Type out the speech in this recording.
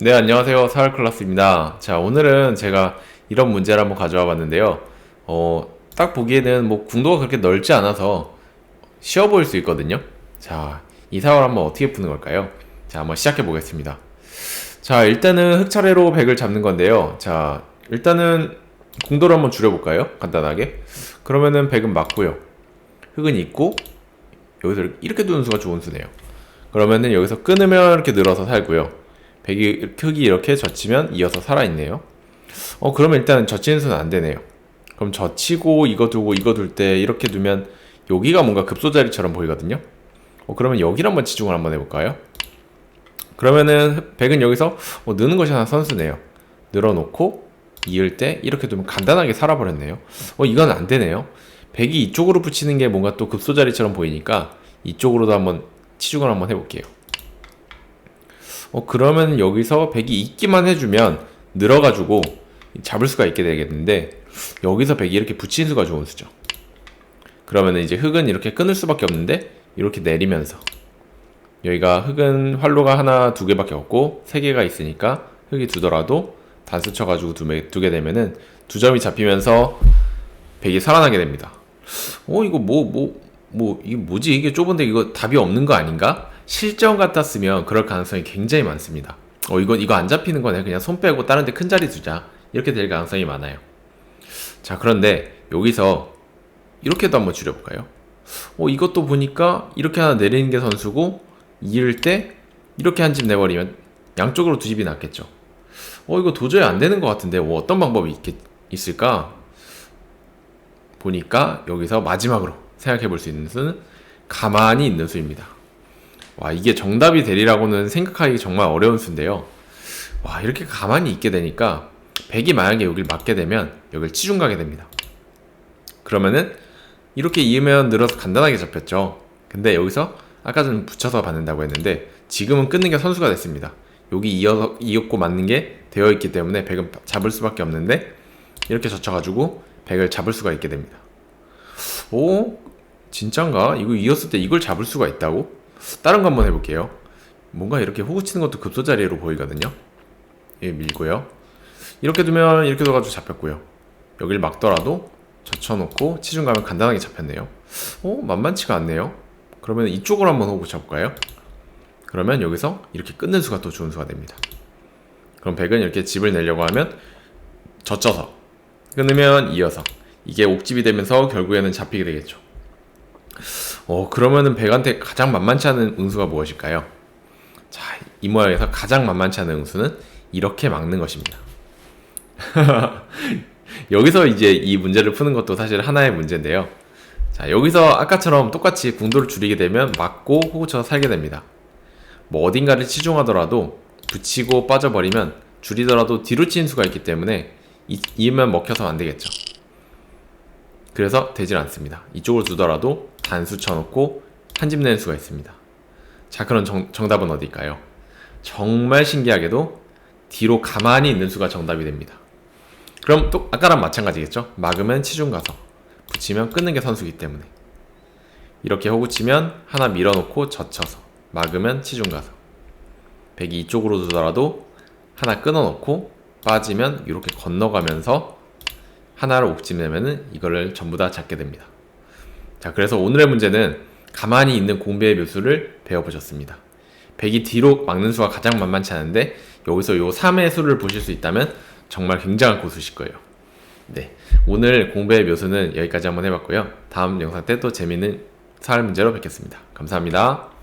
네, 안녕하세요. 사활 클라스입니다. 자, 오늘은 제가 이런 문제를 한번 가져와 봤는데요. 어, 딱 보기에는 뭐 궁도가 그렇게 넓지 않아서 쉬워 보일 수 있거든요. 자, 이 사활 한번 어떻게 푸는 걸까요? 자, 한번 시작해 보겠습니다. 자, 일단은 흑차례로 100을 잡는 건데요. 자, 일단은 궁도를 한번 줄여볼까요? 간단하게. 그러면은 100은 맞고요. 흑은 있고, 여기서 이렇게 두는 수가 좋은 수네요. 그러면은 여기서 끊으면 이렇게 늘어서 살고요. 백이 흙이 이렇게 젖히면 이어서 살아있네요. 어 그러면 일단 젖히는 수는 안 되네요. 그럼 젖히고 이거 두고 이거 둘 때 이렇게 두면 여기가 뭔가 급소자리처럼 보이거든요. 어 그러면 여기를 한번 치중을 한번 해볼까요? 그러면은 백은 여기서 어, 느는 것이 하나 선수네요. 늘어놓고 이을 때 이렇게 두면 간단하게 살아버렸네요. 어 이건 안 되네요. 백이 이쪽으로 붙이는 게 뭔가 또 급소자리처럼 보이니까 이쪽으로도 한번 치중을 한번 해볼게요. 어, 그러면 여기서 100이 있기만 해주면 늘어가지고 잡을 수가 있게 되겠는데 여기서 100이 이렇게 붙이는 수가 좋은 수죠. 그러면 이제 흙은 이렇게 끊을 수밖에 없는데 이렇게 내리면서 여기가 흙은 활로가 하나 두 개밖에 없고 세 개가 있으니까 흙이 두더라도 단수 쳐가지고 두개 두게 되면은 두 점이 잡히면서 100이 살아나게 됩니다. 어 이거 뭐 뭐 뭐 이게 뭐지 이게 좁은데 이거 답이 없는 거 아닌가? 실전 같았으면 그럴 가능성이 굉장히 많습니다. 어 이거 이거 안 잡히는 거네 그냥 손 빼고 다른 데 큰 자리 두자 이렇게 될 가능성이 많아요. 자 그런데 여기서 이렇게도 한번 줄여볼까요? 어 이것도 보니까 이렇게 하나 내리는 게 선수고 이을 때 이렇게 한 집 내버리면 양쪽으로 두 집이 낫겠죠. 어 이거 도저히 안 되는 것 같은데 뭐 어떤 방법이 있겠, 있을까? 보니까 여기서 마지막으로 생각해 볼 수 있는 수는 가만히 있는 수입니다. 와, 이게 정답이 되리라고는 생각하기 정말 어려운 수인데요. 와, 이렇게 가만히 있게 되니까 100이 만약에 여길 맞게 되면 여길 치중 가게 됩니다. 그러면은 이렇게 이으면 늘어서 간단하게 잡혔죠. 근데 여기서 아까 전 붙여서 받는다고 했는데 지금은 끊는 게 선수가 됐습니다. 여기 이어서 이었고 맞는 게 되어 있기 때문에 100은 잡을 수밖에 없는데 이렇게 젖혀가지고 100을 잡을 수가 있게 됩니다. 오, 진짠가? 이거 이었을 때 이걸 잡을 수가 있다고? 다른 거 한번 해볼게요. 뭔가 이렇게 호구 치는 것도 급소 자리로 보이거든요. 예, 밀고요. 이렇게 두면 이렇게 둬가지고 잡혔고요. 여길 막더라도 젖혀놓고 치중 가면 간단하게 잡혔네요. 오, 만만치가 않네요. 그러면 이쪽으로 한번 호구 쳐볼까요? 그러면 여기서 이렇게 끊는 수가 또 좋은 수가 됩니다. 그럼 100은 이렇게 집을 내려고 하면 젖혀서 끊으면 이어서 이게 옥집이 되면서 결국에는 잡히게 되겠죠. 어, 그러면은 백한테 가장 만만치 않은 응수가 무엇일까요? 자, 이 모양에서 가장 만만치 않은 응수는 이렇게 막는 것입니다. 여기서 이제 이 문제를 푸는 것도 사실 하나의 문제인데요. 자, 여기서 아까처럼 똑같이 궁도를 줄이게 되면 막고 호구쳐서 살게 됩니다. 뭐 어딘가를 치중하더라도 붙이고 빠져버리면 줄이더라도 뒤로 치는 수가 있기 때문에 이, 이면 먹혀서 안 되겠죠. 그래서 되질 않습니다. 이쪽으로 두더라도 단수 쳐놓고 한 집 내는 수가 있습니다. 자, 그럼 정, 정답은 어디일까요? 정말 신기하게도 뒤로 가만히 있는 수가 정답이 됩니다. 그럼 또 아까랑 마찬가지겠죠? 막으면 치중 가서 붙이면 끊는 게 선수기 때문에 이렇게 호구 치면 하나 밀어놓고 젖혀서 막으면 치중 가서 백이 이쪽으로 두더라도 하나 끊어놓고 빠지면 이렇게 건너가면서 하나를 옥집내면은 이거를 전부 다 잡게 됩니다. 자, 그래서 오늘의 문제는 가만히 있는 공배의 묘수를 배워보셨습니다. 100이 뒤로 막는 수가 가장 만만치 않은데 여기서 요 3의 수를 보실 수 있다면 정말 굉장한 고수실 거예요. 네, 오늘 공배의 묘수는 여기까지 한번 해봤고요. 다음 영상 때 또 재밌는 사활 문제로 뵙겠습니다. 감사합니다.